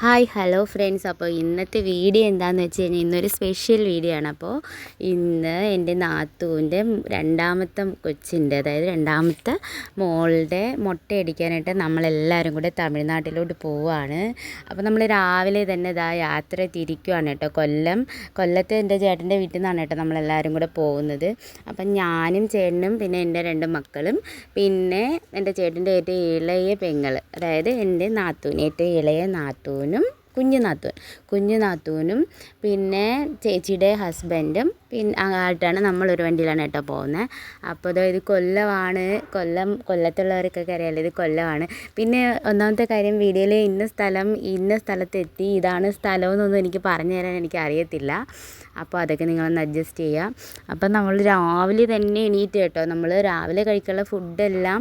Hi hello friends. അപ്പോൾ ഇന്നത്തെ video എന്താണെന്ന് വെച്ച് കഴിഞ്ഞാൽ ഇന്നൊരു സ്പെഷ്യൽ വീഡിയോ ആണ്. അപ്പോൾ ഇന്ന് എന്റെ നാത്തൂന്റെ രണ്ടാമത്തെ കൊച്ചിന്റെ അതായത് രണ്ടാമത്തെ മോളുടെ മുട്ടയടിക്കാനായിട്ട് നമ്മളെല്ലാവരും കൂടെ തമിഴ്നാട്ടിലോട്ട് പോവുകയാണ് അപ്പോൾ നമ്മൾ രാവിലെ തന്നെ ഇതാ യാത്ര തിരിക്കുകയാണ് കേട്ടോ. കൊല്ലം കൊല്ലത്തെ എന്റെ ചേട്ടന്റെ വീട്ടിൽ നിന്നാണ് കേട്ടോ നമ്മളെല്ലാവരും കൂടെ പോകുന്നത്. അപ്പം ഞാനും ചേട്ടനും പിന്നെ എന്റെ രണ്ട് മക്കളും പിന്നെ എന്റെ ചേട്ടന്റെ ഏറ്റവും ഇളയ പെങ്ങൾ അതായത് എന്റെ നാത്തൂൻ ഏറ്റവും ഇളയ നാത്തൂനും കുഞ്ഞു നാത്തൂൻ കുഞ്ഞു പിന്നെ ചേച്ചിയുടെ ഹസ്ബൻഡും പിന്നെ ആയിട്ടാണ് നമ്മളൊരു വണ്ടിയിലാണ് കേട്ടോ പോകുന്നത് അപ്പോൾ അതോ ഇത് കൊല്ലമാണ് കൊല്ലം കൊല്ലത്തുള്ളവർക്കൊക്കെ അറിയാലോ ഇത് കൊല്ലമാണ് പിന്നെ ഒന്നാമത്തെ കാര്യം വീഡിയോയിൽ ഇന്ന സ്ഥലം ഇന്ന സ്ഥലത്തെത്തി ഇതാണ് സ്ഥലമെന്നൊന്നും എനിക്ക് പറഞ്ഞു തരാൻ എനിക്ക് അറിയത്തില്ല. അപ്പോൾ അതൊക്കെ നിങ്ങളൊന്ന് അഡ്ജസ്റ്റ് ചെയ്യുക. അപ്പം നമ്മൾ രാവിലെ തന്നെ എണീറ്റ് കേട്ടോ. നമ്മൾ രാവിലെ കഴിക്കാനുള്ള ഫുഡെല്ലാം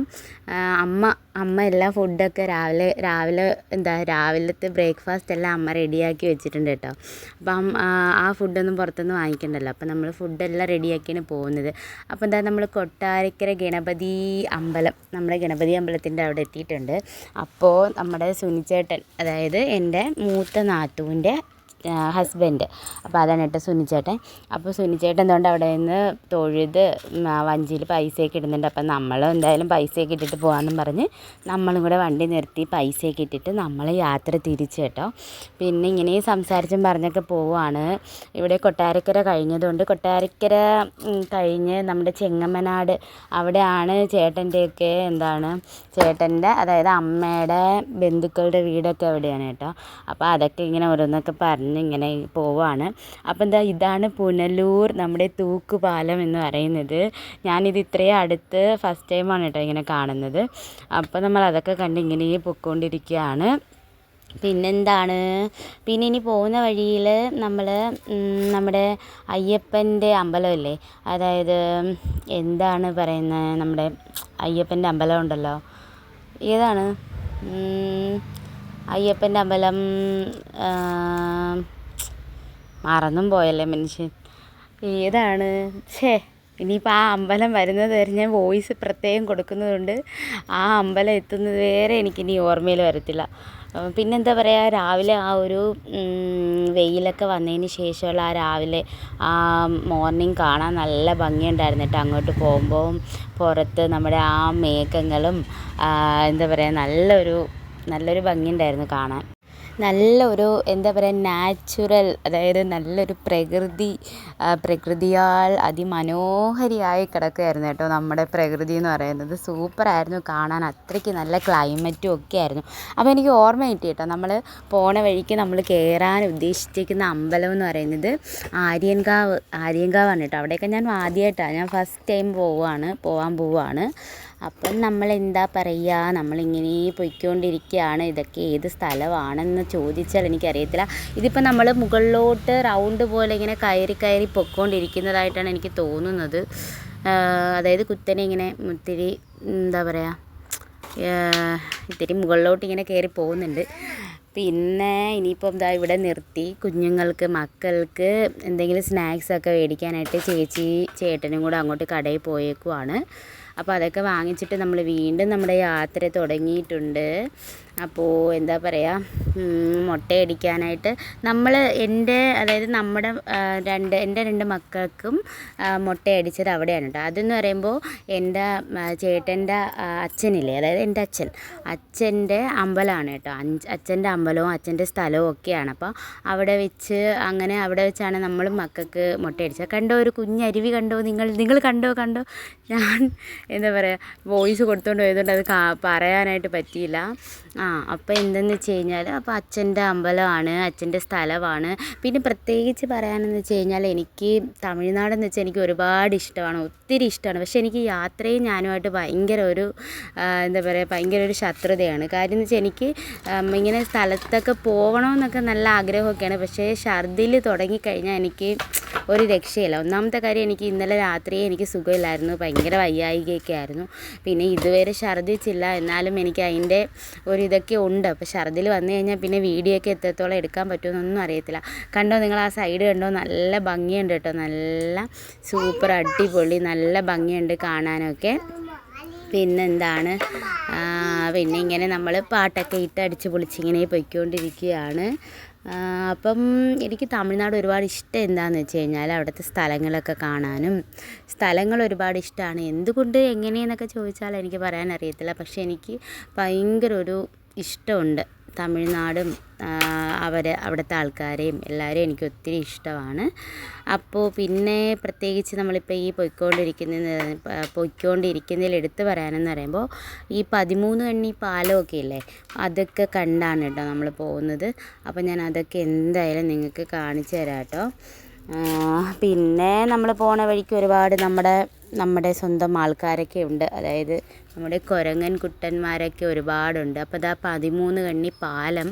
അമ്മ അമ്മ എല്ലാ ഫുഡൊക്കെ രാവിലെ രാവിലെ എന്താ രാവിലത്തെ ബ്രേക്ക്ഫാസ്റ്റ് എല്ലാം അമ്മ റെഡിയാക്കി വെച്ചിട്ടുണ്ട് കേട്ടോ. അപ്പം ആ ഫുഡൊന്നും പുറത്തുനിന്ന് വാങ്ങിക്കണ്ടല്ലോ. അപ്പം നമ്മൾ ഫുഡെല്ലാം റെഡിയാക്കിയാണ് പോകുന്നത്. അപ്പോൾ എന്താ നമ്മൾ കൊട്ടാരക്കര ഗണപതി അമ്പലം നമ്മുടെ ഗണപതി അമ്പലത്തിന്റെ അവിടെ എത്തിയിട്ടുണ്ട്. അപ്പോൾ നമ്മുടെ സുനിച്ചേട്ടൻ അതായത് എന്റെ മൂത്ത നാത്തൂന്റെ ഹസ്ബൻഡ് അപ്പോൾ അതാണ് കേട്ടോ സുനിച്ചേട്ടൻ. അപ്പോൾ സുനിച്ചേട്ടൻ എന്തുകൊണ്ട് അവിടെ നിന്ന് തൊഴുത് വഞ്ചിയിൽ പൈസയൊക്കെ ഇടുന്നുണ്ട്. അപ്പം നമ്മൾ എന്തായാലും പൈസയൊക്കെ ഇട്ടിട്ട് പോകാമെന്നും പറഞ്ഞ് നമ്മളും കൂടെ വണ്ടി നിർത്തി പൈസയൊക്കെ ഇട്ടിട്ട് നമ്മൾ യാത്ര തിരിച്ചു കേട്ടോ. പിന്നെ ഇങ്ങനെ സംസാരിച്ചും പറഞ്ഞൊക്കെ പോവുകയാണ് ഇവിടെ കൊട്ടാരക്കര കഴിഞ്ഞതുകൊണ്ട് കൊട്ടാരക്കര കഴിഞ്ഞ് നമ്മുടെ ചെങ്ങമ്മനാട് അവിടെയാണ് ചേട്ടന്റെയൊക്കെ എന്താണ് ചേട്ടന്റെ അതായത് അമ്മയുടെ ബന്ധുക്കളുടെ വീടൊക്കെ അവിടെയാണ് കേട്ടോ. അപ്പോൾ അതൊക്കെ ഇങ്ങനെ ഓരോന്നൊക്കെ പറഞ്ഞ് ഇങ്ങനെ പോവാണ്. അപ്പോൾ എന്താ ഇതാണ് പുനലൂർ നമ്മുടെ തൂക്കുപാലം എന്ന് പറയുന്നത്. ഞാനിത് ഇത്രയും അടുത്ത് ഫസ്റ്റ് ടൈമാണ് കേട്ടോ ഇങ്ങനെ കാണുന്നത്. അപ്പോൾ നമ്മൾ അതൊക്കെ കണ്ട് ഇങ്ങനെ പൊയ്ക്കൊണ്ടിരിക്കുകയാണ്. പിന്നെന്താണ്? പിന്നെ ഇനി പോകുന്ന വഴിയിൽ നമ്മൾ നമ്മുടെ അയ്യപ്പന്റെ അമ്പലമല്ലേ അതായത് എന്താണ് പറയുന്നത്? നമ്മുടെ അയ്യപ്പന്റെ അമ്പലം ഉണ്ടല്ലോ. ഏതാണ്? അയ്യപ്പന്റെ അമ്പലം മറന്നും പോയല്ലേ മനുഷ്യൻ. ഏതാണ്? ഛേ ഇനിയിപ്പോൾ ആ അമ്പലം വരുന്നത് വരെ ഞാൻ വോയിസ് പ്രത്യേകം കൊടുക്കുന്നതുകൊണ്ട് ആ അമ്പലം എത്തുന്നത് വരെ എനിക്കിനി ഓർമ്മയിൽ വരത്തില്ല. പിന്നെന്താ പറയുക രാവിലെ ആ ഒരു വെയിലൊക്കെ വന്നതിന് ശേഷമുള്ള ആ രാവിലെ ആ മോർണിംഗ് കാണാൻ നല്ല ഭംഗിയുണ്ടായിരുന്നു കേട്ടോ. അങ്ങോട്ട് പോകുമ്പോൾ പുറത്ത് നമ്മുടെ ആ മേഘങ്ങളും എന്താ പറയുക നല്ലൊരു നല്ലൊരു ഭംഗിയുണ്ടായിരുന്നു കാണാൻ. നല്ലൊരു എന്താ പറയുക നാച്ചുറൽ അതായത് നല്ലൊരു പ്രകൃതി പ്രകൃതിയാൽ അതിമനോഹരിയായി കിടക്കുകയായിരുന്നു കേട്ടോ നമ്മുടെ പ്രകൃതി എന്ന് പറയുന്നത്. സൂപ്പറായിരുന്നു കാണാൻ. അത്രയ്ക്ക് നല്ല ക്ലൈമറ്റും ഒക്കെ ആയിരുന്നു. അപ്പോൾ എനിക്ക് ഓർമ്മ കിട്ടി കേട്ടോ. നമ്മൾ പോണ വഴിക്ക് നമ്മൾ കയറാൻ ഉദ്ദേശിച്ചിരിക്കുന്ന അമ്പലം എന്ന് പറയുന്നത് ആര്യൻകാവ് ആര്യൻകാവാണ് കേട്ടോ. അവിടെയൊക്കെ ഞാൻ ആദ്യമായിട്ടാണ് ഞാൻ ഫസ്റ്റ് ടൈം പോവുകയാണ് പോകാൻ പോവുകയാണ് അപ്പം നമ്മൾ എന്താ പറയുക? നമ്മളിങ്ങനെ പൊയ്ക്കൊണ്ടിരിക്കുകയാണ്. ഇതൊക്കെ ഏത് സ്ഥലമാണെന്ന് ചോദിച്ചാൽ എനിക്കറിയത്തില്ല. ഇതിപ്പോൾ നമ്മൾ മുകളിലോട്ട് റൗണ്ട് പോലെ ഇങ്ങനെ കയറി കയറി പൊയ്ക്കൊണ്ടിരിക്കുന്നതായിട്ടാണ് എനിക്ക് തോന്നുന്നത്. അതായത് കുത്തനെ ഇങ്ങനെ ഇത്തിരി എന്താ പറയുക ഇത്തിരി മുകളിലോട്ട് ഇങ്ങനെ കയറി പോകുന്നുണ്ട്. പിന്നെ ഇനിയിപ്പം എന്താ ഇവിടെ നിർത്തി. കുഞ്ഞുങ്ങൾക്ക് മക്കൾക്ക് എന്തെങ്കിലും സ്നാക്സൊക്കെ മേടിക്കാനായിട്ട് ചേച്ചി ചേട്ടനും കൂടെ അങ്ങോട്ട് കടയിൽ പോയേക്കുവാണ്. അപ്പോൾ അതൊക്കെ വാങ്ങിച്ചിട്ട് നമ്മൾ വീണ്ടും നമ്മുടെ യാത്ര തുടങ്ങിയിട്ടുണ്ട്. അപ്പോൾ എന്താ പറയുക മുട്ടയടിക്കാനായിട്ട് നമ്മൾ എന്റെ അതായത് നമ്മുടെ രണ്ട് എന്റെ രണ്ട് മക്കൾക്കും മുട്ടയടിച്ചത് അവിടെയാണ് കേട്ടോ അതെന്ന് പറയുമ്പോൾ എന്റെ ചേട്ടന്റെ അച്ഛനില്ലേ അതായത് എന്റെ അച്ഛൻ. അച്ഛന്റെ അമ്പലമാണ് കേട്ടോ അച്ഛന്റെ അമ്പലവും അച്ഛന്റെ സ്ഥലവും ഒക്കെയാണ്. അപ്പോൾ അവിടെ വെച്ച് അങ്ങനെ അവിടെ വെച്ചാണ് നമ്മൾ മക്കൾക്ക് മുട്ടയടിച്ചത്. കണ്ടോ ഒരു കുഞ്ഞരുവി കണ്ടോ നിങ്ങൾ? നിങ്ങൾ കണ്ടോ കണ്ടോ? ഞാൻ എന്താ പറയുക വോയിസ് കൊടുത്തുകൊണ്ട് പോയതുകൊണ്ട് അത് പറയാനായിട്ട് പറ്റിയില്ല. ആ അപ്പോൾ എന്തെന്ന് വെച്ച് കഴിഞ്ഞാൽ അപ്പോൾ അച്ഛന്റെ അമ്പലമാണ് അച്ഛന്റെ സ്ഥലമാണ്. പിന്നെ പ്രത്യേകിച്ച് പറയാനെന്ന് വെച്ച് കഴിഞ്ഞാൽ എനിക്ക് തമിഴ്നാടെന്ന് വെച്ചാൽ എനിക്ക് ഒരുപാട് ഇഷ്ടമാണ് ഒത്തിരി ഇഷ്ടമാണ്. പക്ഷേ എനിക്ക് യാത്രയും ഞാനുമായിട്ട് ഭയങ്കര ഒരു എന്താ പറയുക ഭയങ്കര ഒരു ശത്രുതയാണ്. കാര്യം എന്ന് വെച്ചാൽ എനിക്ക് ഇങ്ങനെ സ്ഥലത്തൊക്കെ പോകണമെന്നൊക്കെ നല്ല ആഗ്രഹമൊക്കെയാണ്. പക്ഷേ ഛർദിൽ തുടങ്ങിക്കഴിഞ്ഞാൽ എനിക്ക് ഒരു രക്ഷയില്ല. ഒന്നാമത്തെ കാര്യം എനിക്ക് ഇന്നലെ രാത്രി എനിക്ക് സുഖമില്ലായിരുന്നു ഭയങ്കര വയ്യായികയൊക്കെ ആയിരുന്നു. പിന്നെ ഇതുവരെ ഛർദ്ദിച്ചില്ല. എന്നാലും എനിക്ക് അതിന്റെ ഒരു ഇതൊക്കെ ഉണ്ട്. അപ്പോൾ ഛർദിൽ വന്നു കഴിഞ്ഞാൽ പിന്നെ വീഡിയോ ഒക്കെ എത്രത്തോളം എടുക്കാൻ പറ്റുമെന്നൊന്നും അറിയത്തില്ല. കണ്ടോ നിങ്ങൾ ആ സൈഡ് കണ്ടോ? നല്ല ഭംഗിയുണ്ട് കേട്ടോ. നല്ല സൂപ്പർ അടിപൊളി നല്ല ഭംഗിയുണ്ട് കാണാനൊക്കെ. പിന്നെന്താണ്? പിന്നെ ഇങ്ങനെ നമ്മൾ പാട്ടൊക്കെ ഇട്ട് അടിച്ച് പൊളിച്ചിങ്ങനെ പൊയ്ക്കൊണ്ടിരിക്കുകയാണ്. അപ്പം എനിക്ക് തമിഴ്നാട് ഒരുപാട് ഇഷ്ടം എന്താണെന്ന് വെച്ച് കഴിഞ്ഞാൽ അവിടുത്തെ സ്ഥലങ്ങളൊക്കെ കാണാനും സ്ഥലങ്ങൾ ഒരുപാട് ഇഷ്ടമാണ് എന്തുകൊണ്ട് എങ്ങനെയെന്നൊക്കെ ചോദിച്ചാൽ എനിക്ക് പറയാൻ അറിയത്തില്ല പക്ഷേ എനിക്ക് ഭയങ്കര ഒരു ഇഷ്ടമുണ്ട്. തമിഴ്നാടും അവർ അവിടുത്തെ ആൾക്കാരെയും എല്ലാവരെയും എനിക്ക് ഒത്തിരി ഇഷ്ടമാണ്. അപ്പോൾ പിന്നെ പ്രത്യേകിച്ച് നമ്മളിപ്പോൾ ഈ പൊയ്ക്കൊണ്ടിരിക്കുന്ന പൊയ്ക്കൊണ്ടിരിക്കുന്നതിൽ എടുത്തു പറയാനെന്ന് പറയുമ്പോൾ ഈ പതിമൂന്ന് കണ്ണി പാലമൊക്കെ ഇല്ലേ അതൊക്കെ കണ്ടാണ് കേട്ടോ നമ്മൾ പോകുന്നത്. അപ്പോൾ ഞാൻ അതൊക്കെ എന്തായാലും നിങ്ങൾക്ക് കാണിച്ചു തരാം കേട്ടോ. പിന്നെ നമ്മൾ പോണ വഴിക്ക് ഒരുപാട് നമ്മുടെ നമ്മുടെ സ്വന്തം ആൾക്കാരൊക്കെ ഉണ്ട്. അതായത് നമ്മുടെ കുരങ്ങൻ കുട്ടന്മാരൊക്കെ ഒരുപാടുണ്ട്. അപ്പോൾ ഇതാ പതിമൂന്ന് കണ്ണി പാലം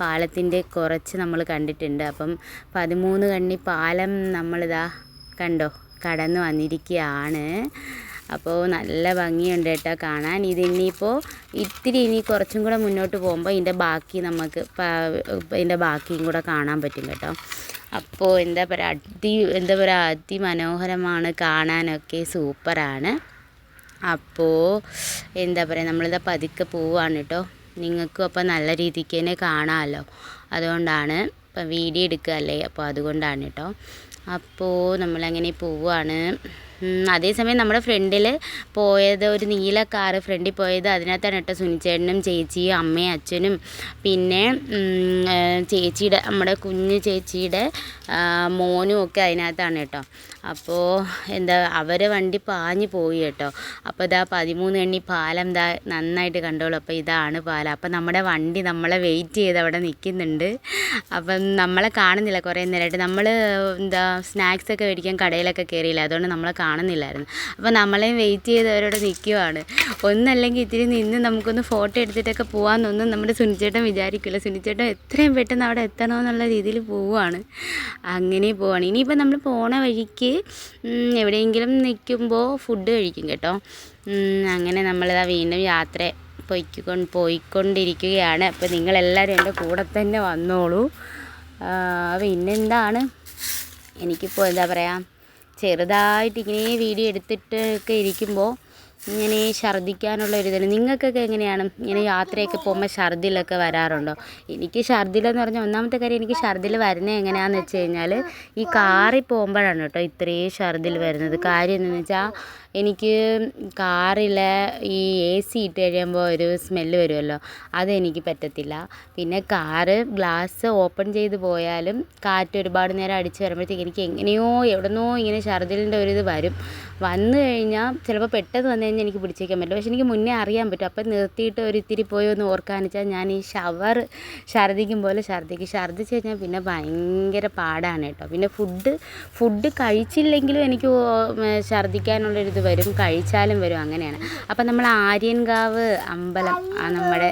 പാലത്തിന്റെ കുറച്ച് നമ്മൾ കണ്ടിട്ടുണ്ട്. അപ്പം പതിമൂന്ന് കണ്ണി പാലം നമ്മളിതാ കണ്ടോ കടന്നു വന്നിരിക്കുകയാണ്. അപ്പോൾ നല്ല ഭംഗിയുണ്ട് കേട്ടോ കാണാൻ. ഇതിനിപ്പോൾ ഇത്തിരി ഇനി കുറച്ചും കൂടെ മുന്നോട്ട് പോകുമ്പോൾ ഇതിന്റെ ബാക്കി നമുക്ക് ഇതിന്റെ ബാക്കിയും കൂടെ കാണാൻ പറ്റും കേട്ടോ. അപ്പോൾ എന്താ പറയുക അതി എന്താ പറയുക അതിമനോഹരമാണ് കാണാനൊക്കെ സൂപ്പറാണ്. അപ്പോൾ എന്താ പറയുക നമ്മളിതാ പതുക്കെ പോവുകയാണ് കേട്ടോ നിങ്ങൾക്കും അപ്പോൾ നല്ല രീതിക്ക് തന്നെ കാണാമല്ലോ അതുകൊണ്ടാണ് ഇപ്പം വീഡിയോ എടുക്കുകയല്ലേ അപ്പോൾ അതുകൊണ്ടാണ് കേട്ടോ. അപ്പോൾ നമ്മളങ്ങനെ പോവുകയാണ് അതേസമയം നമ്മുടെ ഫ്രണ്ടിൽ പോയത് ഒരു നീല കാറ് ഫ്രണ്ടിൽ പോയത് അതിനകത്താണ് കേട്ടോ സുനിച്ചേട്ടനും ചേച്ചിയും അമ്മയും അച്ഛനും. പിന്നെ ചേച്ചിയുടെ നമ്മുടെ കുഞ്ഞ് ചേച്ചിയുടെ മോനും ഒക്കെ അതിനകത്താണ് കേട്ടോ. അപ്പോൾ എന്താ അവരെ വണ്ടി പാഞ്ഞു പോയി കേട്ടോ. അപ്പോൾ ഇതാ പതിമൂന്ന് എണ്ണി പാലം ദാ നന്നായിട്ട് കണ്ടോളൂ. അപ്പോൾ ഇതാണ് പാലം. അപ്പോൾ നമ്മുടെ വണ്ടി നമ്മളെ വെയിറ്റ് ചെയ്ത് അവിടെ നിൽക്കുന്നുണ്ട്. അപ്പം നമ്മളെ കാണുന്നില്ല കുറേ നേരമായിട്ട് നമ്മൾ എന്താ സ്നാക്സ് ഒക്കെ മേടിക്കാൻ കടയിലൊക്കെ കയറിയില്ല അതുകൊണ്ട് നമ്മളെ കാണുന്നില്ലായിരുന്നു. അപ്പോൾ നമ്മളെയും വെയിറ്റ് ചെയ്ത് അവരവിടെ നിൽക്കുവാണ് ഒന്നല്ലെങ്കിൽ ഇത്തിരി നിന്ന് നമുക്കൊന്ന് ഫോട്ടോ എടുത്തിട്ടൊക്കെ പോകാമെന്നൊന്നും നമ്മുടെ സുനിച്ചേട്ടൻ വിചാരിക്കില്ല സുനിച്ചേട്ടൻ എത്രയും പെട്ടെന്ന് അവിടെ എത്തണമെന്നുള്ള രീതിയിൽ പോവുകയാണ് അങ്ങനെ പോവാണ്. ഇനിയിപ്പോൾ നമ്മൾ പോണ വഴിക്ക് എവിടെയെങ്കിലും നിൽക്കുമ്പോൾ ഫുഡ് കഴിക്കും കേട്ടോ. അങ്ങനെ നമ്മളിതാ വീണ്ടും യാത്ര പൊയ്ക്കൊണ്ട് പോയിക്കൊണ്ടിരിക്കുകയാണ്. അപ്പോൾ നിങ്ങളെല്ലാവരും എന്റെ കൂടെ തന്നെ വന്നോളൂ. പിന്നെന്താണ്? എനിക്കിപ്പോൾ എന്താ പറയുക ചെറുതായിട്ട് ഇങ്ങനെ വീഡിയോ എടുത്തിട്ട് ഒക്കെ ഇരിക്കുമ്പോൾ ഇങ്ങനെ ഛർദ്ദിക്കാനുള്ള ഒരു ഇതാണ്. നിങ്ങൾക്കൊക്കെ എങ്ങനെയാണ്? ഇങ്ങനെ യാത്രയൊക്കെ പോകുമ്പോൾ ഛർദ്ദിലൊക്കെ വരാറുണ്ടോ? എനിക്ക് ഛർദ്ദിലെന്ന് പറഞ്ഞാൽ ഒന്നാമത്തെ കാര്യം എനിക്ക് ഛർദ്ദിൽ വരുന്നത് എങ്ങനെയാണെന്ന് വെച്ച് കഴിഞ്ഞാൽ ഈ കാറിൽ പോകുമ്പോഴാണ് കേട്ടോ ഇത്രയും ഛർദ്ദിൽ വരുന്നത്. കാര്യം എന്താണെന്ന് വെച്ചാൽ എനിക്ക് കാറിലെ ഈ എ സി ഇട്ട് കഴിയുമ്പോൾ ഒരു സ്മെല്ല് വരുമല്ലോ അതെനിക്ക് പറ്റത്തില്ല. പിന്നെ കാറ് ഗ്ലാസ് ഓപ്പൺ ചെയ്ത് പോയാലും കാറ്റ് ഒരുപാട് നേരം അടിച്ച് വരുമ്പോഴത്തേക്ക് എനിക്ക് എങ്ങനെയോ എവിടെന്നോ ഇങ്ങനെ ഛർദിലിന്റെ ഒരു ഇത് വരും. വന്നു കഴിഞ്ഞാൽ ചിലപ്പോൾ പെട്ടെന്ന് വന്നു കഴിഞ്ഞാൽ എനിക്ക് പിടിച്ചേക്കാൻ പറ്റില്ല. പക്ഷെ എനിക്ക് മുന്നേ അറിയാൻ പറ്റും. അപ്പം നിർത്തിയിട്ട് ഒരു ഇത്തിരി പോയി ഒന്ന് ഓർക്കാന്ന് വെച്ചാൽ ഞാൻ ഈ ഷവർ ഛർദിക്കും പോലെ ഛർദിക്കും. ഛർദിച്ച് കഴിഞ്ഞാൽ പിന്നെ ഭയങ്കര പാടാണ് കേട്ടോ. പിന്നെ ഫുഡ് ഫുഡ് കഴിച്ചില്ലെങ്കിലും എനിക്ക് ഛർദിക്കാനുള്ളൊരിത് വരും കഴിച്ചാലും വരും അങ്ങനെയാണ്. അപ്പം നമ്മൾ ആര്യൻകാവ് അമ്പലം നമ്മുടെ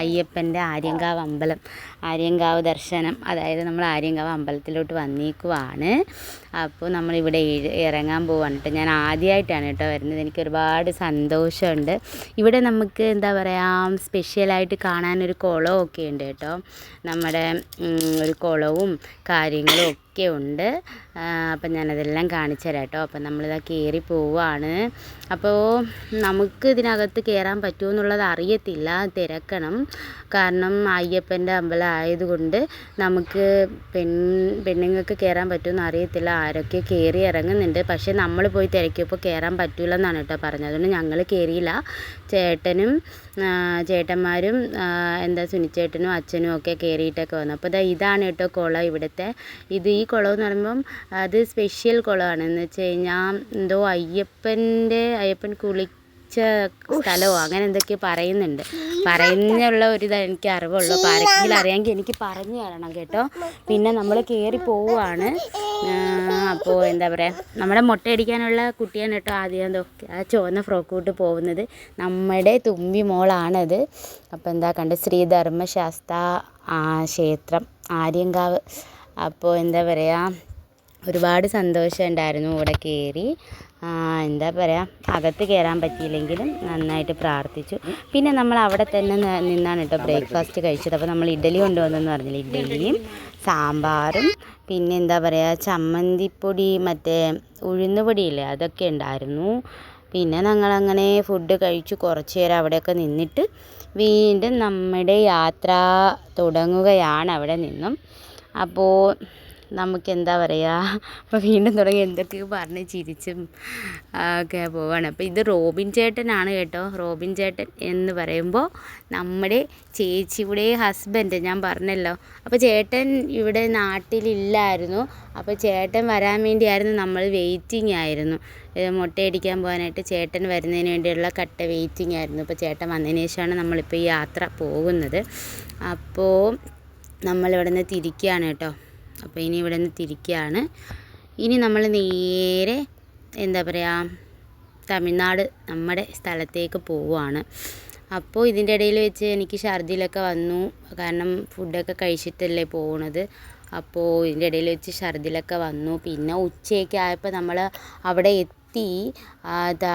അയ്യപ്പന്റെ ആര്യൻകാവ് അമ്പലം ആര്യൻകാവ് ദർശനം അതായത് നമ്മൾ ആര്യങ്കാവ് അമ്പലത്തിലോട്ട് വന്നേക്കുവാണ്. അപ്പോൾ നമ്മളിവിടെ ഇറങ്ങാൻ പോവാണ് കേട്ടോ ഞാൻ ആദ്യമായിട്ടാണ് കേട്ടോ വരുന്നത്. എനിക്ക് ഒരുപാട് സന്തോഷമുണ്ട്. ഇവിടെ നമുക്ക് എന്താ പറയുക സ്പെഷ്യലായിട്ട് കാണാനൊരു കുളമൊക്കെ ഉണ്ട് കേട്ടോ നമ്മുടെ ഒരു കുളവും കാര്യങ്ങളും ഒക്കെ ഉണ്ട്. അപ്പം ഞാനതെല്ലാം കാണിച്ചു തരാം കേട്ടോ അപ്പം നമ്മളിതാ കയറി പോവാണ്. അപ്പോൾ നമുക്ക് ഇതിനകത്ത് കയറാൻ പറ്റുമോ എന്നുള്ളത് അറിയത്തില്ല. തിരക്കണം. കാരണം അയ്യപ്പന്റെ അമ്പലം ആയതുകൊണ്ട് നമുക്ക് പെൺ പെണ്ണുങ്ങൾക്ക് കയറാൻ പറ്റുമെന്ന് അറിയത്തില്ല. ആരൊക്കെ കയറി ഇറങ്ങുന്നുണ്ട്. പക്ഷേ നമ്മൾ പോയി തിരക്കിയപ്പോൾ കയറാൻ പറ്റില്ല എന്നാണ് കേട്ടോ പറഞ്ഞത്. അതുകൊണ്ട് ഞങ്ങൾ കയറിയില്ല ചേട്ടനും ചേട്ടന്മാരും എന്താ സുനിച്ചേട്ടനും അച്ഛനും ഒക്കെ കയറിയിട്ടൊക്കെ വന്നു. അപ്പോൾ ഇതാ ഇതാണ് കേട്ടോ കുളം ഇവിടുത്തെ. ഇത് ഈ കുളം എന്ന് പറയുമ്പം അത് സ്പെഷ്യൽ കുളമാണ്. എന്ന് വെച്ച് കഴിഞ്ഞാൽ എന്തോ അയ്യപ്പന്റെ അയ്യപ്പൻ കുളിച്ച സ്ഥലമോ അങ്ങനെ എന്തൊക്കെയോ പറയുന്നുണ്ട്. പറയുന്നുള്ള ഒരു ഇത് എനിക്ക് അറിവുള്ളൂ. അപ്പോൾ ആരെങ്കിലും അറിയാമെങ്കിൽ എനിക്ക് പറഞ്ഞു തരണം കേട്ടോ. പിന്നെ നമ്മൾ കയറി പോവുകയാണ് അപ്പോൾ എന്താ പറയുക നമ്മുടെ മുട്ടയടിക്കാനുള്ള കുട്ടിയാണ് കേട്ടോ ആദ്യം എന്തോ ആ ചുവന്ന ഫ്രോക്ക് ഇട്ട് പോകുന്നത്. നമ്മുടെ തുമ്പി മോളാണത്. അപ്പോൾ എന്താ കണ്ട് ശ്രീ ധർമ്മശാസ്ത്ര ക്ഷേത്രം ആര്യങ്കാവ്. അപ്പോൾ എന്താ പറയുക ഒരുപാട് സന്തോഷം ഉണ്ടായിരുന്നു ഇവിടെ കയറി. എന്താ പറയുക അകത്ത് കയറാൻ പറ്റിയില്ലെങ്കിലും നന്നായിട്ട് പ്രാർത്ഥിച്ചു. പിന്നെ നമ്മൾ അവിടെ തന്നെ നിന്നാണ് കേട്ടോ ബ്രേക്ക്ഫാസ്റ്റ് കഴിച്ചത്. അപ്പോൾ നമ്മൾ ഇഡ്ഡലി കൊണ്ടുവന്നെന്ന് പറഞ്ഞില്ല ഇഡ്ഡലിയും സാമ്പാറും. പിന്നെ എന്താ പറയുക ചമ്മന്തിപ്പൊടി മറ്റേ ഉഴുന്നുപൊടിയില്ലേ അതൊക്കെ ഉണ്ടായിരുന്നു. പിന്നെ ഞങ്ങളങ്ങനെ ഫുഡ് കഴിച്ചു കുറച്ച് നേരം അവിടെയൊക്കെ നിന്നിട്ട് വീണ്ടും നമ്മുടെ യാത്ര തുടങ്ങുകയാണ് അവിടെ നിന്നും. അപ്പോൾ നമുക്ക് എന്താ പറയുക അപ്പോൾ വീണ്ടും തുടങ്ങി എന്തൊക്കെയോ പറഞ്ഞ് ചിരിച്ചും ഒക്കെ പോവാണ്. അപ്പോൾ ഇത് റോബിൻ ചേട്ടനാണ് കേട്ടോ. റോബിൻ ചേട്ടൻ എന്ന് പറയുമ്പോൾ നമ്മുടെ ചേച്ചിയുടെ ഹസ്ബൻഡ് ഞാൻ പറഞ്ഞല്ലോ. അപ്പോൾ ചേട്ടൻ ഇവിടെ നാട്ടിലില്ലായിരുന്നു. അപ്പോൾ ചേട്ടൻ വരാൻ വേണ്ടിയായിരുന്നു നമ്മൾ വെയിറ്റിംഗ് ആയിരുന്നു. മുട്ടയടിക്കാൻ പോകാനായിട്ട് ചേട്ടൻ വരുന്നതിന് വേണ്ടിയുള്ള കട്ട വെയിറ്റിംഗ് ആയിരുന്നു. അപ്പോൾ ചേട്ടൻ വന്നതിന് ശേഷമാണ് നമ്മളിപ്പോൾ ഈ യാത്ര പോകുന്നത്. അപ്പോൾ നമ്മളിവിടെ നിന്ന് തിരിക്കുകയാണ് കേട്ടോ. അപ്പോൾ ഇനി ഇവിടെ നിന്ന് തിരിക്കുകയാണ്. ഇനി നമ്മൾ നേരെ എന്താ പറയുക തമിഴ്നാട് നമ്മുടെ സ്ഥലത്തേക്ക് പോവുകയാണ്. അപ്പോൾ ഇതിന്റെ ഇടയിൽ വെച്ച് എനിക്ക് ഛർദിലൊക്കെ വന്നു. കാരണം ഫുഡൊക്കെ കഴിച്ചിട്ടല്ലേ പോകുന്നത് അപ്പോൾ ഇതിന്റെ ഇടയിൽ വെച്ച് ഛർദിലൊക്കെ വന്നു. പിന്നെ ഉച്ചയൊക്കെ ആയപ്പോൾ നമ്മൾ അവിടെ എത്തി.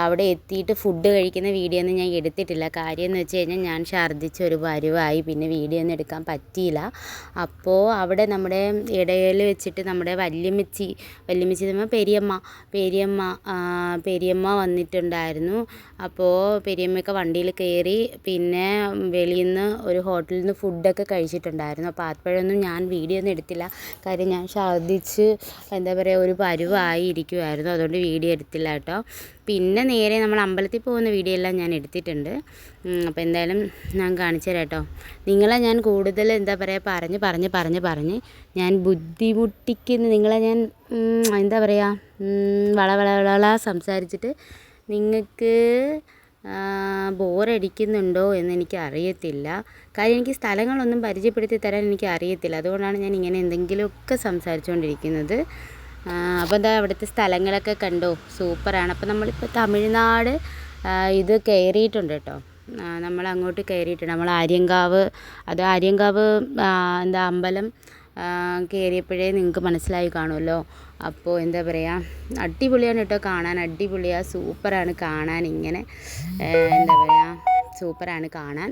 അവിടെ എത്തിയിട്ട് ഫുഡ് കഴിക്കുന്ന വീഡിയോ ഒന്നും ഞാൻ എടുത്തിട്ടില്ല. കാര്യം എന്ന് വെച്ച് കഴിഞ്ഞാൽ ഞാൻ ഛർദ്ദിച്ച ഒരു പരുവായി. പിന്നെ വീഡിയോ ഒന്നും എടുക്കാൻ പറ്റിയില്ല. അപ്പോൾ അവിടെ നമ്മുടെ ഇടയിൽ വെച്ചിട്ട് നമ്മുടെ വല്യമ്മച്ചി വല്യമ്മച്ചി നമ്മൾ പെരിയമ്മ പെരിയമ്മ പെരിയമ്മ വന്നിട്ടുണ്ടായിരുന്നു. അപ്പോൾ പെരിയമ്മയൊക്കെ വണ്ടിയിൽ കയറി പിന്നെ വെളിയിൽ നിന്ന് ഒരു ഹോട്ടലിൽ നിന്ന് ഫുഡൊക്കെ കഴിച്ചിട്ടുണ്ടായിരുന്നു. അപ്പോൾ അപ്പോഴൊന്നും ഞാൻ വീഡിയോ ഒന്നും എടുത്തില്ല. കാര്യം ഞാൻ ഛർദ്ദിച്ച് എന്താ പറയുക ഒരു പരുവായി ഇരിക്കുമായിരുന്നു അതുകൊണ്ട് വീഡിയോ എടുത്തില്ല കേട്ടോ. പിന്നെ നേരെ നമ്മൾ അമ്പലത്തിൽ പോകുന്ന വീഡിയോ എല്ലാം ഞാൻ എടുത്തിട്ടുണ്ട്. അപ്പോൾ എന്തായാലും ഞാൻ കാണിച്ചു തരാം കേട്ടോ. നിങ്ങളെ ഞാൻ കൂടുതൽ എന്താ പറയുക പറഞ്ഞ് പറഞ്ഞ് പറഞ്ഞ് പറഞ്ഞ് ഞാൻ ബുദ്ധിമുട്ടിക്കുന്ന. നിങ്ങളെ ഞാൻ എന്താ പറയുക വള വള വള സംസാരിച്ചിട്ട് നിങ്ങൾക്ക് ബോറടിക്കുന്നുണ്ടോ എന്ന് എനിക്ക് അറിയത്തില്ല. കാര്യം എനിക്ക് സ്ഥലങ്ങളൊന്നും പരിചയപ്പെടുത്തി തരാൻ എനിക്ക് അറിയത്തില്ല. അതുകൊണ്ടാണ് ഞാൻ ഇങ്ങനെ എന്തെങ്കിലുമൊക്കെ സംസാരിച്ചുകൊണ്ടിരിക്കുന്നത്. അപ്പോൾ എന്താ അവിടുത്തെ സ്ഥലങ്ങളൊക്കെ കണ്ടോ. സൂപ്പറാണ്. അപ്പോൾ നമ്മളിപ്പോൾ തമിഴ്നാട് ഇത് കയറിയിട്ടുണ്ട് കേട്ടോ. നമ്മൾ അങ്ങോട്ട് കയറിയിട്ടുണ്ട്. നമ്മൾ ആര്യങ്കാവ് അത് ആര്യങ്കാവ് എന്താ അമ്പലം കയറിയപ്പോഴേ നിങ്ങൾക്ക് മനസ്സിലായി കാണുമല്ലോ. അപ്പോൾ എന്താ പറയുക അടിപൊളിയാണ് കേട്ടോ കാണാൻ. അടിപൊളിയാണ് സൂപ്പറാണ് കാണാൻ ഇങ്ങനെ. എന്താ പറയുക സൂപ്പറാണ് കാണാൻ.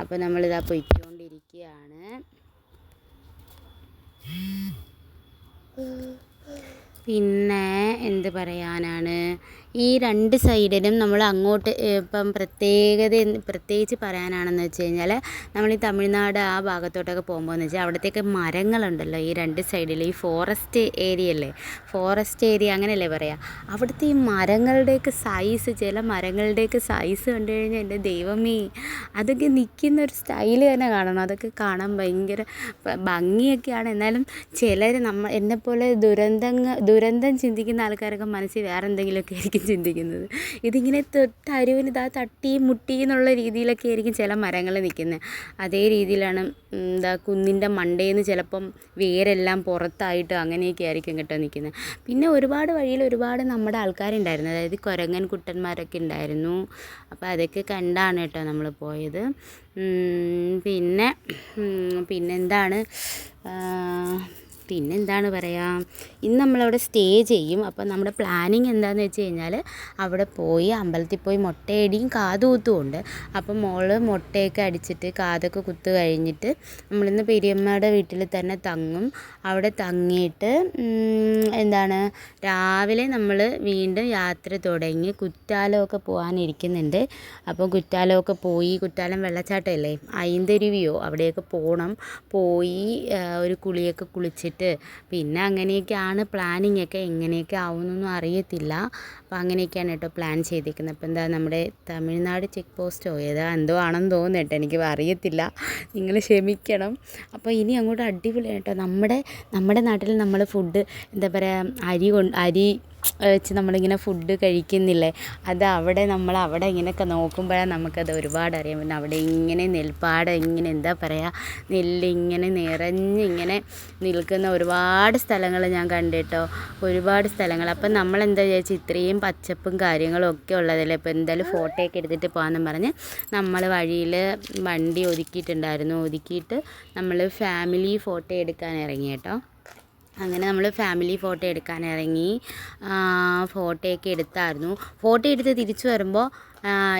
അപ്പോൾ നമ്മളിതാ പൊയ്ക്കൊണ്ടിരിക്കുകയാണ്. പിന്നെ എന്ത് പറയാനാണ്? ഈ രണ്ട് സൈഡിലും നമ്മൾ അങ്ങോട്ട് ഇപ്പം പ്രത്യേകത പ്രത്യേകിച്ച് പറയാനാണെന്ന് വെച്ച് കഴിഞ്ഞാൽ നമ്മൾ ഈ തമിഴ്നാട് ആ ഭാഗത്തോട്ടൊക്കെ പോകുമ്പോൾ എന്ന് വെച്ചാൽ അവിടത്തേക്ക് മരങ്ങളുണ്ടല്ലോ. ഈ രണ്ട് സൈഡിൽ ഈ ഫോറസ്റ്റ് ഏരിയ അല്ലേ ഫോറസ്റ്റ് ഏരിയ അങ്ങനെയല്ലേ പറയുക അവിടുത്തെ ഈ മരങ്ങളുടെയൊക്കെ സൈസ് ചില മരങ്ങളുടെയൊക്കെ സൈസ് കണ്ടു കഴിഞ്ഞാൽ എന്റെ ദൈവമേ അതൊക്കെ നിൽക്കുന്ന ഒരു സ്റ്റൈൽ തന്നെ കാണണം. അതൊക്കെ കാണാൻ ഭയങ്കര ഭംഗിയൊക്കെയാണ്. എന്നാലും ചിലർ നമ്മൾ എന്നെപ്പോലെ ദുരന്തങ്ങൾ ദുരന്തം ചിന്തിക്കുന്ന ആൾക്കാരൊക്കെ മനസ്സിൽ വേറെ എന്തെങ്കിലുമൊക്കെ ആയിരിക്കും ചിന്തിക്കുന്നത്. ഇതിങ്ങനെ തരുവിന് ഇതാ തട്ടി മുട്ടി എന്നുള്ള രീതിയിലൊക്കെ ആയിരിക്കും ചില മരങ്ങൾ നിൽക്കുന്നത് അതേ രീതിയിലാണ് എന്താ കുന്നിന്റെ മണ്ടയിൽ നിന്ന് ചിലപ്പം വേരെല്ലാം പുറത്തായിട്ട് അങ്ങനെയൊക്കെ ആയിരിക്കും കേട്ടോ നിൽക്കുന്നത് പിന്നെ ഒരുപാട് വഴിയിൽ ഒരുപാട് നമ്മുടെ ആൾക്കാരുണ്ടായിരുന്നു. അതായത് കുരങ്ങൻ കുട്ടന്മാരൊക്കെ ഉണ്ടായിരുന്നു. അപ്പോൾ അതൊക്കെ കണ്ടാണ് കേട്ടോ നമ്മൾ പോയത്. പിന്നെ പിന്നെന്താണ് പിന്നെ എന്താണ് പറയുക ഇന്ന് നമ്മളവിടെ സ്റ്റേ ചെയ്യും. അപ്പോൾ നമ്മുടെ പ്ലാനിങ് എന്താണെന്ന് വെച്ച് കഴിഞ്ഞാൽ അവിടെ പോയി അമ്പലത്തിൽ പോയി മുട്ടയടിയും കാതുകൂത്തും ഉണ്ട്. അപ്പം മോൾ മുട്ടയൊക്കെ അടിച്ചിട്ട് കാതൊക്കെ കുത്തു കഴിഞ്ഞിട്ട് നമ്മളിന്ന് പെരിയമ്മയുടെ വീട്ടിൽ തന്നെ തങ്ങും. അവിടെ തങ്ങിയിട്ട് എന്താണ് രാവിലെ നമ്മൾ വീണ്ടും യാത്ര തുടങ്ങി കുറ്റാലമൊക്കെ പോകാനിരിക്കുന്നുണ്ട് അപ്പോൾ കുറ്റാലമൊക്കെ പോയി കുറ്റാലം വെള്ളച്ചാട്ടമല്ലേ ഐന്തരുവിയോ അവിടെയൊക്കെ പോകണം പോയി ഒരു കുളിയൊക്കെ കുളിച്ചിട്ട് പിന്നെ അങ്ങനെയൊക്കെയാണ് പ്ലാനിങ് ഒക്കെ. എങ്ങനെയൊക്കെ ആവുമെന്നൊന്നും അറിയത്തില്ല. അപ്പോൾ അങ്ങനെയൊക്കെയാണ് കേട്ടോ പ്ലാൻ ചെയ്തിരിക്കുന്നത് അപ്പോൾ എന്താ നമ്മുടെ തമിഴ്നാട് ചെക്ക് പോസ്റ്റോ ഏതാ? എന്തോ ആണെന്ന് തോന്നുന്നു കേട്ടോ. എനിക്ക് അറിയത്തില്ല. നിങ്ങൾ ക്ഷമിക്കണം. അപ്പോൾ ഇനി അങ്ങോട്ട് അടിപൊളിയാണ് കേട്ടോ നമ്മുടെ നമ്മുടെ നാട്ടിൽ നമ്മൾ ഫുഡ് എന്താ പറയുക അരി കൊണ്ട് അരി വെച്ച് നമ്മളിങ്ങനെ ഫുഡ് കഴിക്കുന്നില്ലേ? അത് അവിടെ നമ്മൾ അവിടെ ഇങ്ങനെയൊക്കെ നോക്കുമ്പോഴാണ് നമുക്കത് ഒരുപാട് അറിയാൻ പറ്റുന്നത്. അവിടെ ഇങ്ങനെ നെൽപ്പാടം ഇങ്ങനെ എന്താ പറയുക നെല്ല് ഇങ്ങനെ ഇങ്ങനെ നിൽക്കുന്ന ഒരുപാട് സ്ഥലങ്ങൾ ഞാൻ കണ്ടിട്ടോ. ഒരുപാട് സ്ഥലങ്ങൾ. അപ്പം നമ്മളെന്താ വിചാരിച്ചു ഇത്രയും പച്ചപ്പും കാര്യങ്ങളും ഒക്കെ ഉള്ളതല്ലേ? ഇപ്പോൾ എന്തായാലും ഫോട്ടോയൊക്കെ എടുത്തിട്ട് പോകാമെന്നും പറഞ്ഞ് നമ്മൾ വഴിയിൽ വണ്ടി ഒതുക്കിയിട്ടുണ്ടായിരുന്നു. ഒതുക്കിയിട്ട് നമ്മൾ ഫാമിലി ഫോട്ടോ എടുക്കാൻ ഇറങ്ങി കേട്ടോ. അങ്ങനെ നമ്മൾ ഫാമിലി ഫോട്ടോ എടുക്കാൻ ഇറങ്ങി ഫോട്ടോയൊക്കെ എടുത്തായിരുന്നു. ഫോട്ടോ എടുത്ത് തിരിച്ചു വരുമ്പോൾ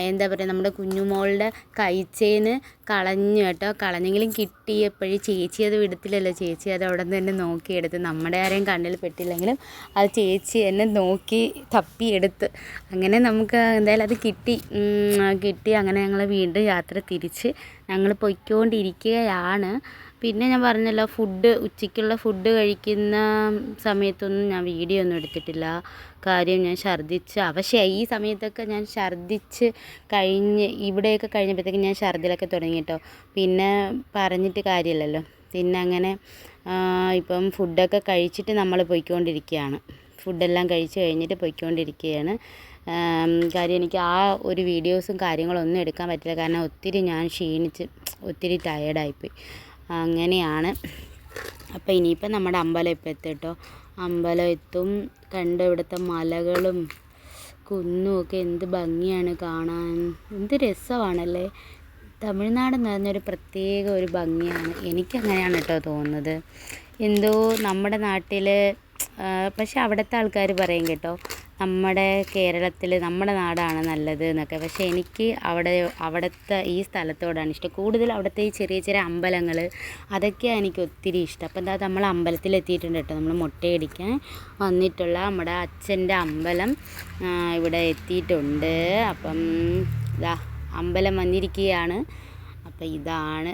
എന്താ പറയുക നമ്മുടെ കുഞ്ഞുമോളുടെ കൈച്ചേന്ന് കളഞ്ഞു കേട്ടോ. കളഞ്ഞെങ്കിലും കിട്ടി. എപ്പോഴും ചേച്ചി അത് വിടത്തില്ലല്ലോ. ചേച്ചി അത് അവിടെ നിന്ന് തന്നെ നോക്കിയെടുത്ത് നമ്മുടെ ആരെയും കണ്ണിൽ പെട്ടില്ലെങ്കിലും അത് ചേച്ചി എന്നെ നോക്കി തപ്പിയെടുത്ത്. അങ്ങനെ നമുക്ക് എന്തായാലും അത് കിട്ടി. കിട്ടി. അങ്ങനെ ഞങ്ങൾ വീണ്ടും യാത്ര തിരിച്ച് ഞങ്ങൾ പൊയ്ക്കൊണ്ടിരിക്കുകയാണ്. പിന്നെ ഞാൻ പറഞ്ഞല്ലോ ഫുഡ് ഉച്ചയ്ക്കുള്ള ഫുഡ് കഴിക്കുന്ന സമയത്തൊന്നും ഞാൻ വീഡിയോ ഒന്നും എടുത്തിട്ടില്ല. കാര്യം ഞാൻ ഛർദ്ദിച്ച് പക്ഷേ ഈ സമയത്തൊക്കെ ഞാൻ ഛർദ്ദിച്ച് കഴിഞ്ഞ് ഇവിടെയൊക്കെ കഴിഞ്ഞപ്പോഴത്തേക്ക് ഞാൻ ഛർദ്ദിലൊക്കെ തുടങ്ങി കേട്ടോ. പിന്നെ പറഞ്ഞിട്ട് കാര്യമില്ലല്ലോ. പിന്നെ അങ്ങനെ ഇപ്പം ഫുഡൊക്കെ കഴിച്ചിട്ട് നമ്മൾ പോയിക്കൊണ്ടിരിക്കുകയാണ്. ഫുഡെല്ലാം കഴിച്ച് കഴിഞ്ഞിട്ട് പോയിക്കൊണ്ടിരിക്കുകയാണ്. കാര്യം എനിക്ക് ആ ഒരു വീഡിയോസും കാര്യങ്ങളൊന്നും എടുക്കാൻ പറ്റില്ല. കാരണം ഒത്തിരി ഞാൻ ക്ഷീണിച്ച് ഒത്തിരി ടയേർഡായിപ്പോയി അങ്ങനെയാണ്. അപ്പോൾ ഇനിയിപ്പോൾ നമ്മുടെ അമ്പലം ഇപ്പം എത്തും കേട്ടോ അമ്പലം എത്തും. കണ്ട ഇവിടുത്തെ മലകളും കുന്നും ഒക്കെ എന്ത് ഭംഗിയാണ് കാണാൻ. എന്ത് രസമാണല്ലേ? തമിഴ്നാട് എന്ന് പറഞ്ഞൊരു പ്രത്യേക ഒരു ഭംഗിയാണ്. എനിക്കങ്ങനെയാണ് കേട്ടോ തോന്നുന്നത്. എന്തോ നമ്മുടെ നാട്ടിൽ പക്ഷെ അവിടുത്തെ ആൾക്കാർ പറയും കേട്ടോ നമ്മുടെ കേരളത്തിൽ നമ്മുടെ നാടാണ് നല്ലത് എന്നൊക്കെ. പക്ഷേ എനിക്ക് അവിടെ അവിടുത്തെ ഈ സ്ഥലത്തോടാണ് ഇഷ്ടം. കൂടുതൽ അവിടുത്തെ ഈ ചെറിയ ചെറിയ അമ്പലങ്ങൾ അതൊക്കെയാണ് എനിക്ക് ഒത്തിരി ഇഷ്ടം. അപ്പം എന്താ നമ്മൾ അമ്പലത്തിൽ എത്തിയിട്ടുണ്ട് കേട്ടോ. നമ്മൾ മുട്ടയടിക്കാൻ വന്നിട്ടുള്ള നമ്മുടെ അച്ഛന്റെ അമ്പലം ഇവിടെ എത്തിയിട്ടുണ്ട്. അപ്പം ഇതാ അമ്പലം വന്നിരിക്കുകയാണ്. അപ്പം ഇതാണ്.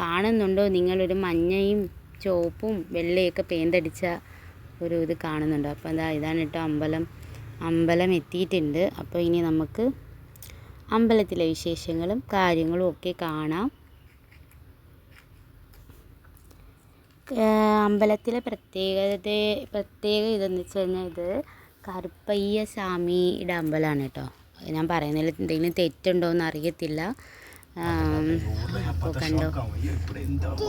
കാണുന്നുണ്ടോ? നിങ്ങളൊരു മഞ്ഞയും ചുവപ്പും വെള്ളയൊക്കെ പെയിന്റടിച്ച ഒരു ഇത് കാണുന്നുണ്ടോ? അപ്പോൾ എന്താ ഇതാണ് കേട്ടോ അമ്പലം. അമ്പലം എത്തിയിട്ടുണ്ട്. അപ്പോൾ ഇനി നമുക്ക് അമ്പലത്തിലെ വിശേഷങ്ങളും കാര്യങ്ങളും ഒക്കെ കാണാം. അമ്പലത്തിലെ പ്രത്യേകത പ്രത്യേക ഇതെന്ന് വെച്ച് കഴിഞ്ഞാൽ ഇത് കറുപ്പയ്യ സ്വാമിയുടെ അമ്പലമാണ് കേട്ടോ. ഞാൻ പറയുന്നതിൽ എന്തെങ്കിലും തെറ്റുണ്ടോ എന്ന് അറിയത്തില്ല. അപ്പോൾ കണ്ടോ?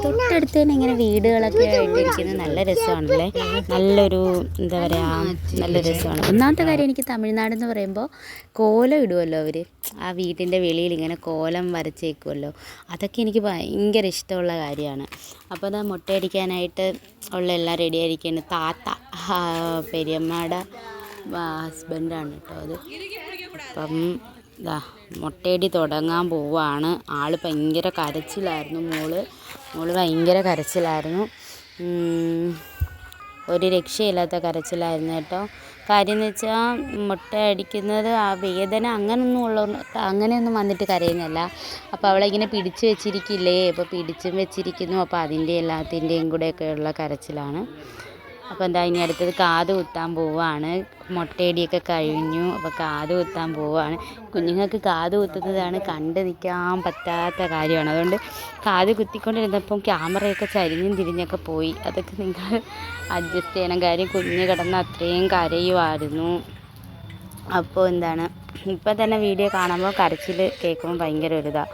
തൊട്ടടുത്ത് തന്നെ ഇങ്ങനെ വീടുകളൊക്കെ ആയിട്ടിരിക്കുന്നത് നല്ല രസമാണല്ലേ? നല്ലൊരു എന്താ പറയുക നല്ല രസമാണ്. ഒന്നാമത്തെ കാര്യം എനിക്ക് തമിഴ്നാട് എന്ന് പറയുമ്പോൾ കോലം ഇടുമല്ലോ അവർ ആ വീട്ടിന്റെ വെളിയിൽ ഇങ്ങനെ കോലം വരച്ചേക്കുമല്ലോ അതൊക്കെ എനിക്ക് ഭയങ്കര ഇഷ്ടമുള്ള കാര്യമാണ്. അപ്പോൾ അതാ മുട്ടയടിക്കാനായിട്ട് ഉള്ള എല്ലാം റെഡി ആയിരിക്കുകയാണ് താത്ത പെരിയമ്മയുടെ ഹസ്ബൻഡാണ് കേട്ടോ അത്. അപ്പം ഇതാ മുട്ടയടി തുടങ്ങാൻ പോവാണ്. ആൾ ഭയങ്കര കരച്ചിലായിരുന്നു മോൾ. മോൾ ഭയങ്കര കരച്ചിലായിരുന്നു. ഒരു രക്ഷയില്ലാത്ത കരച്ചിലായിരുന്നു കേട്ടോ. കാര്യം എന്ന് വെച്ചാൽ മുട്ട അടിക്കുന്നത് ആ വേദന അങ്ങനൊന്നും ഉള്ള അങ്ങനെയൊന്നും വന്നിട്ട് കരയുന്നല്ല. അപ്പോൾ അവളിങ്ങനെ പിടിച്ചു വെച്ചിരിക്കില്ലേ? അപ്പോൾ പിടിച്ചും വെച്ചിരിക്കുന്നു. അപ്പോൾ അതിന്റെ എല്ലാത്തിന്റെയും കൂടെയൊക്കെ ഉള്ള കരച്ചിലാണ്. അപ്പോൾ എന്താ ഇനി അടുത്തത് കാത് കുത്താൻ പോവാണ്. മുട്ടയടിയൊക്കെ കഴിഞ്ഞു. അപ്പോൾ കാത് കുത്താൻ പോവാണ്. കുഞ്ഞുങ്ങൾക്ക് കാത് കുത്തുന്നതാണ് കണ്ട് നിൽക്കാൻ പറ്റാത്ത കാര്യമാണ്. അതുകൊണ്ട് കാത് കുത്തിക്കൊണ്ടിരുന്നപ്പം ക്യാമറയൊക്കെ ചരിഞ്ഞും തിരിഞ്ഞൊക്കെ പോയി. അതൊക്കെ നിങ്ങൾ അഡ്ജസ്റ്റ് ചെയ്യണം. കാര്യം കുഞ്ഞ് കിടന്ന് അത്രയും കരയുമായിരുന്നു. അപ്പോൾ എന്താണ്? ഇപ്പം തന്നെ വീഡിയോ കാണുമ്പോൾ കരച്ചിൽ കേൾക്കുമ്പോൾ ഭയങ്കര ഒരിതാണ്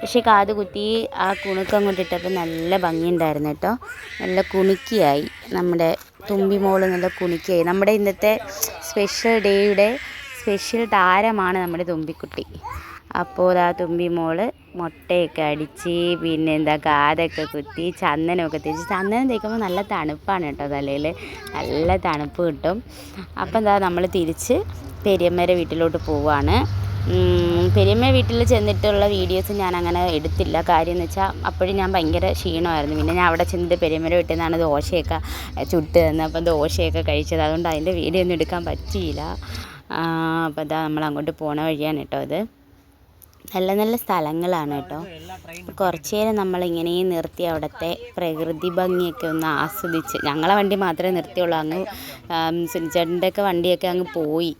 പക്ഷേ കാത് കുത്തി ആ കുണുക്കം കൊണ്ടിട്ടപ്പോൾ നല്ല ഭംഗിയുണ്ടായിരുന്നു കേട്ടോ. നല്ല കുണുക്കിയായി. നമ്മുടെ തുമ്പി മോൾ നല്ല കുണുക്കിയായി. നമ്മുടെ ഇന്നത്തെ സ്പെഷ്യൽ ഡേയുടെ സ്പെഷ്യൽ താരമാണ് നമ്മുടെ തുമ്പിക്കുട്ടി. അപ്പോൾ ആ തുമ്പി മോൾ മുട്ടയൊക്കെ അടിച്ച് പിന്നെ എന്താ കാതൊക്കെ കുത്തി ചന്ദനമൊക്കെ തേച്ച് ചന്ദനം തേക്കുമ്പോൾ നല്ല തണുപ്പാണ് കേട്ടോ തലയിൽ. നല്ല തണുപ്പ് കിട്ടും. അപ്പോൾ എന്താ നമ്മൾ തിരിച്ച് പെരിയമ്മേരെ വീട്ടിലോട്ട് പോവാണ്. ഉം, പെരിയമ്മ വീട്ടിൽ ചെന്നിട്ടുള്ള വീഡിയോസ് ഞാൻ അങ്ങനെ എടുത്തില്ല. കാര്യം എന്ന് വെച്ചാൽ അപ്പോഴും ഞാൻ ഭയങ്കര ക്ഷീണമായിരുന്നു. പിന്നെ ഞാൻ അവിടെ ചെന്നിട്ട് പെരിയമ്മയുടെ വീട്ടിൽ നിന്നാണ് ദോശയൊക്കെ ചുട്ട് തന്നത് അപ്പം ദോശയൊക്കെ കഴിച്ചത്. അതുകൊണ്ട് അതിന്റെ വീഡിയോ ഒന്നും എടുക്കാൻ പറ്റിയില്ല. അപ്പോൾ അതാ നമ്മൾ അങ്ങോട്ട് പോണ വഴിയാണ് കേട്ടോ ഇത്. നല്ല നല്ല സ്ഥലങ്ങളാണ് കേട്ടോ. കുറച്ച് നേരം നമ്മളിങ്ങനെ നിർത്തി അവിടുത്തെ പ്രകൃതി ഭംഗിയൊക്കെ ഒന്ന് ആസ്വദിച്ച്. ഞങ്ങളെ വണ്ടി മാത്രമേ നിർത്തിയുള്ളൂ. അങ്ങ് സുനിച്ചേട്ടന്റെ ഒക്കെ വണ്ടിയൊക്കെ അങ്ങ് പോയി.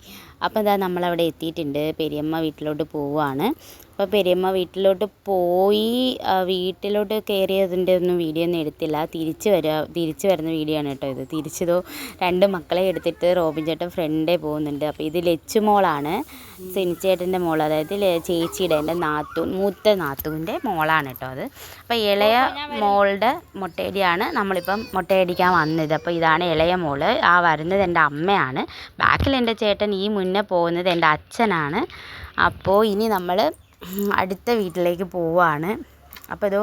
അപ്പോൾ ഇതാ നമ്മളവിടെ എത്തിയിട്ടുണ്ട്. പെരിയമ്മ വീട്ടിലോട്ട് പോവുകയാണ് അപ്പോൾ പെരിയമ്മ വീട്ടിലോട്ട് പോയി വീട്ടിലോട്ട് കയറിയതിന്റെ ഒന്നും വീഡിയോ ഒന്നും എടുത്തില്ല. തിരിച്ച് വരിക തിരിച്ച് വരുന്ന വീഡിയോ ആണ് കേട്ടോ ഇത്. തിരിച്ചതോ രണ്ട് മക്കളെ എടുത്തിട്ട് റോബിൻ ചേട്ടൻ ഫ്രണ്ടേ പോകുന്നുണ്ട്. അപ്പോൾ ഇത് ലച്ചു മോളാണ്. സിനിച്ചേട്ടന്റെ മോൾ അതായത് ചേച്ചിയുടെ എന്റെ നാത്തു മൂത്ത നാത്തുവിന്റെ മോളാണ് കേട്ടോ അത്. അപ്പോൾ ഇളയ മോളുടെ മുട്ടയടിയാണ് നമ്മളിപ്പം മുട്ടയടിക്കാൻ വന്നത്. അപ്പോൾ ഇതാണ് ഇളയ മോൾ. ആ വരുന്നത് എന്റെ അമ്മയാണ്. ബാക്കിൽ എന്റെ ചേട്ടൻ ഈ മുന്നേ പോകുന്നത് എന്റെ അച്ഛനാണ്. അപ്പോൾ ഇനി നമ്മൾ അടുത്ത വീട്ടിലേക്ക് പോവാണ്. അപ്പോൾ ഇതോ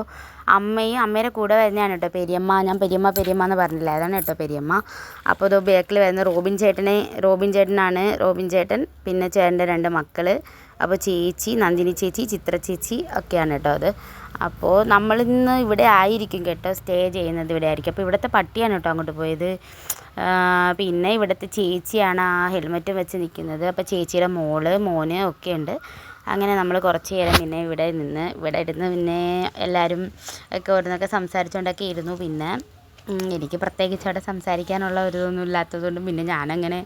അമ്മയും അമ്മയുടെ കൂടെ വരുന്നതാണ് കേട്ടോ പെരിയമ്മ. ഞാൻ പെരിയമ്മ പെരിയമ്മ എന്ന് പറഞ്ഞില്ല? അതാണ് കേട്ടോ പെരിയമ്മ. അപ്പോൾ ഇതോ ബാക്കിൽ വരുന്ന റോബിൻ ചേട്ടനെ റോബിൻ ചേട്ടനാണ് റോബിൻ ചേട്ടൻ പിന്നെ ചേട്ടന്റെ രണ്ട് മക്കൾ അപ്പോൾ ചേച്ചി നന്ദിനി ചേച്ചി ചിത്ര ചേച്ചി ഒക്കെയാണ് കേട്ടോ അത്. അപ്പോൾ നമ്മളിന്ന് ഇവിടെ ആയിരിക്കും കേട്ടോ സ്റ്റേ ചെയ്യുന്നത് ഇവിടെ ആയിരിക്കും. അപ്പോൾ ഇവിടുത്തെ പട്ടിയാണ് കേട്ടോ അങ്ങോട്ട് പോയത്. പിന്നെ ഇവിടുത്തെ ചേച്ചിയാണ് ആ ഹെൽമെറ്റ് വെച്ച് നിൽക്കുന്നത് അപ്പോൾ ചേച്ചിയുടെ മോൾ മോന് ഒക്കെ ഉണ്ട്. അങ്ങനെ നമ്മൾ കുറച്ച് നേരം പിന്നെ ഇവിടെ നിന്ന് ഇവിടെ ഇരുന്ന് പിന്നെ എല്ലാവരും ഒക്കെ ഓരോന്നൊക്കെ സംസാരിച്ചുകൊണ്ടൊക്കെ ഇരുന്നു. പിന്നെ എനിക്ക് പ്രത്യേകിച്ച് അവിടെ സംസാരിക്കാനുള്ള ഒരു ഇതൊന്നും ഇല്ലാത്തതുകൊണ്ടും പിന്നെ ഞാനങ്ങനെ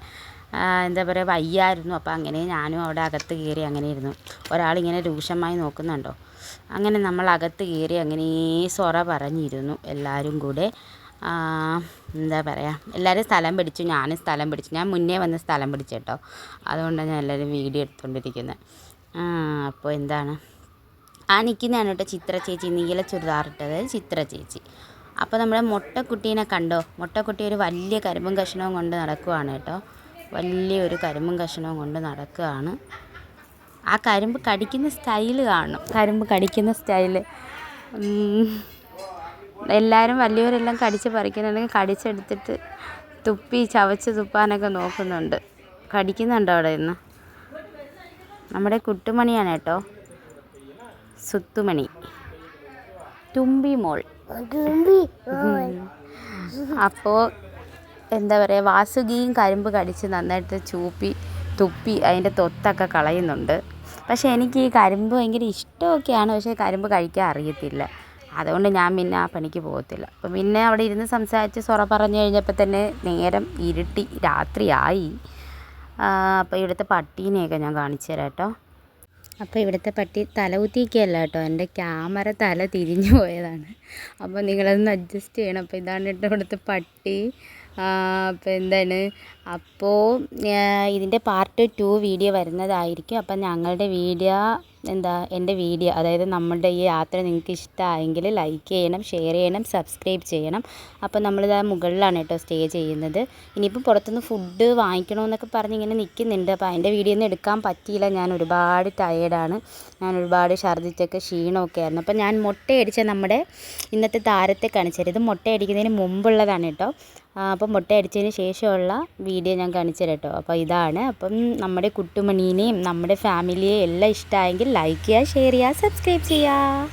എന്താ പറയുക വയ്യായിരുന്നു. അപ്പോൾ അങ്ങനെ ഞാനും അവിടെ അകത്ത് കയറി അങ്ങനെ ഇരുന്നു. ഒരാളിങ്ങനെ രൂക്ഷമായി നോക്കുന്നുണ്ടോ? അങ്ങനെ നമ്മൾ അകത്ത് കയറി അങ്ങനെ സൊറ പറഞ്ഞിരുന്നു എല്ലാവരും കൂടെ. എന്താ പറയുക എല്ലാവരും സ്ഥലം പിടിച്ചു. ഞാനും സ്ഥലം പിടിച്ചു. ഞാൻ മുന്നേ വന്ന് സ്ഥലം പിടിച്ചു കേട്ടോ. അതുകൊണ്ടാണ് ഞാൻ എല്ലാവരും വീഡിയോ എടുത്തുകൊണ്ടിരിക്കുന്നത് അപ്പോൾ എന്താണ്? ആ നിൽക്കുന്നതാണ് കേട്ടോ ചിത്ര ചേച്ചി നീല ചുരിദാറിട്ടത് ചിത്ര ചേച്ചി. അപ്പോൾ നമ്മുടെ മുട്ടക്കുട്ടീനെ കണ്ടോ? മുട്ടക്കുട്ടി ഒരു വലിയ കരിമ്പും കഷ്ണവും കൊണ്ട് നടക്കുവാണ് കേട്ടോ. വലിയൊരു കരിമ്പും കഷ്ണവും കൊണ്ട് നടക്കുകയാണ്. ആ കരിമ്പ് കടിക്കുന്ന സ്റ്റൈൽ കാണും. കരിമ്പ് കടിക്കുന്ന സ്റ്റൈൽ. എല്ലാവരും വലിയവരെല്ലാം കടിച്ച് പറിക്കുന്നുണ്ടെങ്കിൽ കടിച്ചെടുത്തിട്ട് തുപ്പി ചവച്ച് തുപ്പാനൊക്കെ നോക്കുന്നുണ്ട്. കടിക്കുന്നുണ്ടോ അവിടെ നിന്ന് നമ്മുടെ കുട്ടുമണിയാണ് കേട്ടോ. സുത്തുമണി. തുമ്പി മോൾ. അപ്പോൾ എന്താ പറയുക വാസുകിയും കരിമ്പ് കടിച്ച് നന്നായിട്ട് ചൂപ്പി തുപ്പി അതിന്റെ തൊത്തൊക്കെ കളയുന്നുണ്ട്. പക്ഷേ എനിക്ക് ഈ കരിമ്പ് ഭയങ്കര ഇഷ്ടമൊക്കെയാണ്. പക്ഷേ കരിമ്പ് കഴിക്കാൻ അറിയത്തില്ല. അതുകൊണ്ട് ഞാൻ പിന്നെ ആ പണിക്ക് പോകത്തില്ല. അപ്പം പിന്നെ അവിടെ ഇരുന്ന് സംസാരിച്ച് സൊറ പറഞ്ഞു കഴിഞ്ഞപ്പോൾ തന്നെ നേരം ഇരുട്ടി രാത്രിയായി. അപ്പോൾ ഇവിടുത്തെ പട്ടീനെയൊക്കെ ഞാൻ കാണിച്ചു തരാം കേട്ടോ. അപ്പോൾ ഇവിടുത്തെ പട്ടി തല കുത്തിയിരിക്കുകയല്ല കേട്ടോ. എന്റെ ക്യാമറ തല തിരിഞ്ഞു പോയതാണ്. അപ്പോൾ നിങ്ങളതൊന്ന് അഡ്ജസ്റ്റ് ചെയ്യണം. അപ്പോൾ ഇതാണ് കേട്ടോ ഇവിടുത്തെ പട്ടി. അപ്പോൾ എന്താണ്? അപ്പോൾ ഇതിന്റെ പാർട്ട് ടു വീഡിയോ വരുന്നതായിരിക്കും. അപ്പം ഞങ്ങളുടെ വീഡിയോ എന്താ എന്റെ വീഡിയോ അതായത് നമ്മളുടെ ഈ യാത്ര നിങ്ങൾക്ക് ഇഷ്ടമായെങ്കിൽ ലൈക്ക് ചെയ്യണം ഷെയർ ചെയ്യണം സബ്സ്ക്രൈബ് ചെയ്യണം. അപ്പോൾ നമ്മളിത് ആ മുകളിലാണ് കേട്ടോ സ്റ്റേ ചെയ്യുന്നത്. ഇനിയിപ്പോൾ പുറത്തുനിന്ന് ഫുഡ് വാങ്ങിക്കണമെന്നൊക്കെ പറഞ്ഞ് ഇങ്ങനെ നിൽക്കുന്നുണ്ട്. അപ്പോൾ അതിന്റെ വീഡിയോ ഒന്നും എടുക്കാൻ പറ്റിയില്ല. ഞാൻ ഒരുപാട് ടയേർഡാണ് ഞാൻ ഒരുപാട് ഛർദ്ദിച്ചൊക്കെ ക്ഷീണമൊക്കെ ആയിരുന്നു. അപ്പോൾ ഞാൻ മുട്ടയടിച്ച നമ്മുടെ ഇന്നത്തെ താരത്തെ കാണിച്ചത് ഇത് മുട്ടയടിക്കുന്നതിന് മുമ്പുള്ളതാണ് കേട്ടോ. അപ്പം മുട്ടയടിച്ചതിന് ശേഷമുള്ള വീഡിയോ ഞാൻ കാണിച്ചു തരാം അപ്പോൾ ഇതാണ്. അപ്പം നമ്മുടെ കുട്ടുമണീനെയും നമ്മുടെ ഫാമിലിയെയും എല്ലാം ഇഷ്ടമായെങ്കിൽ ലൈക്ക് ചെയ്യുക ഷെയർ ചെയ്യുക സബ്സ്ക്രൈബ് ചെയ്യുക.